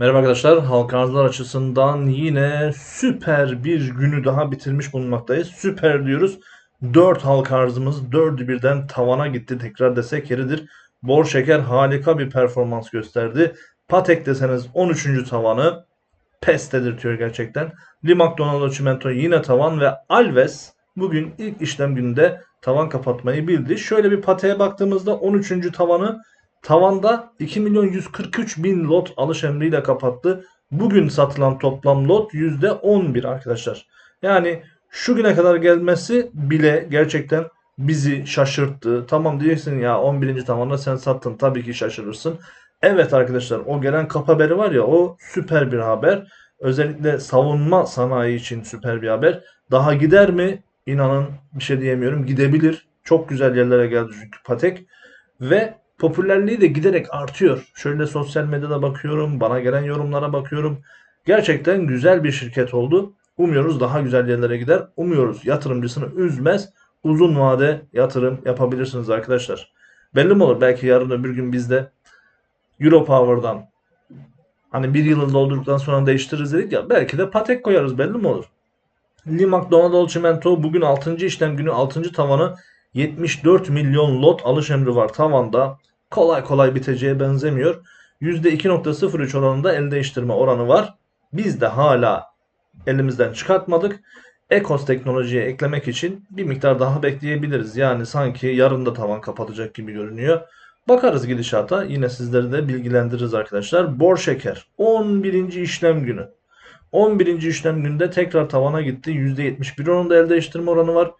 Merhaba arkadaşlar. Halk arzlar açısından yine süper bir günü daha bitirmiş bulunmaktayız. Süper diyoruz. 4 halk arzımız 4'ü birden tavana gitti. Tekrar desek yeridir. Bor Şeker harika bir performans gösterdi. Patek deseniz 13. tavanı pes dedirtiyor gerçekten. Limak Donaldo Çimento yine tavan ve Alves bugün ilk işlem gününde tavan kapatmayı bildi. Şöyle bir Patek'e baktığımızda 13. tavanı Tavanda 2 milyon 143 bin lot alış emriyle kapattı. Bugün satılan toplam lot %11 arkadaşlar. Yani şu güne kadar gelmesi bile gerçekten bizi şaşırttı. Tamam diyeceksin ya 11. tavanda sen sattın tabii ki şaşırırsın. Evet arkadaşlar o gelen kap haberi var ya o süper bir haber. Özellikle savunma sanayi için süper bir haber. Daha gider mi? İnanın bir şey diyemiyorum. Gidebilir. Çok güzel yerlere geldi çünkü Patek. Ve popülerliği de giderek artıyor. Şöyle sosyal medyada bakıyorum, bana gelen yorumlara bakıyorum. Gerçekten güzel bir şirket oldu. Umuyoruz daha güzel yerlere gider. Umuyoruz yatırımcısını üzmez. Uzun vade yatırım yapabilirsiniz arkadaşlar. Belli mi olur? Belki yarın öbür gün biz de Europower'dan hani bir yılını doldurduktan sonra değiştiririz dedik ya. Belki de Patek koyarız belli mi olur? Limak Donadol Çimento bugün 6. işlem günü 6. tavanı 74 milyon lot alış emri var tavanda. Kolay kolay biteceğe benzemiyor. %2.03 oranında el değiştirme oranı var. Biz de hala elimizden çıkartmadık. Ekos teknolojiye eklemek için bir miktar daha bekleyebiliriz. Yani sanki yarın da tavan kapatacak gibi görünüyor. Bakarız gidişata. Yine sizleri de bilgilendiririz arkadaşlar. Bor şeker 11. işlem günü. 11. işlem günde tekrar tavana gitti. %71 oranında el değiştirme oranı var.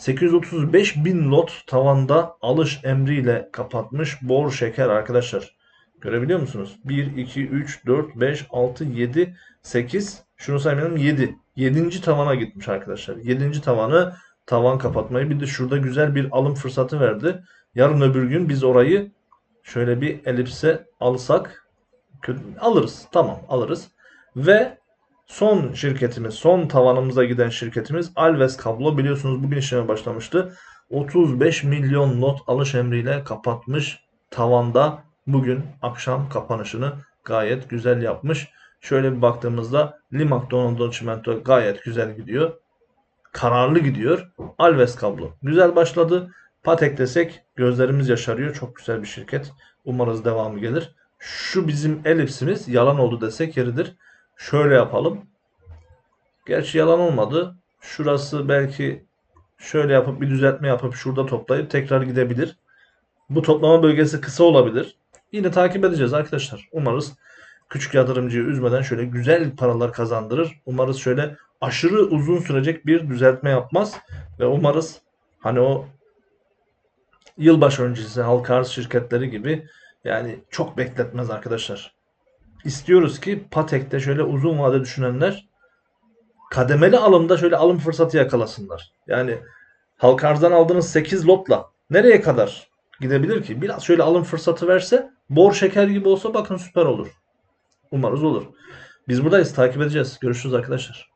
835 bin lot tavanda alış emriyle kapatmış bor şeker arkadaşlar. Görebiliyor musunuz? 1, 2, 3, 4, 5, 6, 7, 8. Şunu saymayalım 7. 7. tavana gitmiş arkadaşlar. 7. tavanı tavan kapatmayı bir de şurada güzel bir alım fırsatı verdi. Yarın öbür gün biz orayı şöyle bir elipse alsak alırız. Tamam alırız. Ve Son şirketimiz, son tavanımıza giden şirketimiz Alves Kablo biliyorsunuz bugün işleme başlamıştı. 35 milyon lot alış emriyle kapatmış tavanda bugün akşam kapanışını gayet güzel yapmış. Şöyle bir baktığımızda Limak Donaldo Çimento gayet güzel gidiyor. Kararlı gidiyor. Alves Kablo güzel başladı. Patek desek gözlerimiz yaşarıyor. Çok güzel bir şirket. Umarız devamı gelir. Şu bizim elipsimiz yalan oldu desek yeridir. Şöyle yapalım. Gerçi yalan olmadı. Şurası belki şöyle yapıp bir düzeltme yapıp şurada toplayıp tekrar gidebilir. Bu toplama bölgesi kısa olabilir. Yine takip edeceğiz arkadaşlar. Umarız küçük yatırımcıyı üzmeden şöyle güzel paralar kazandırır. Umarız şöyle aşırı uzun sürecek bir düzeltme yapmaz. Ve umarız hani o yılbaşı öncesi halka arz şirketleri gibi yani çok bekletmez arkadaşlar istiyoruz ki Patek'te şöyle uzun vade düşünenler kademeli alımda şöyle alım fırsatı yakalasınlar. Yani halka arzdan aldığınız 8 lotla nereye kadar gidebilir ki? Biraz şöyle alım fırsatı verse bor şeker gibi olsa bakın süper olur. Umarız olur. Biz buradayız takip edeceğiz. Görüşürüz arkadaşlar.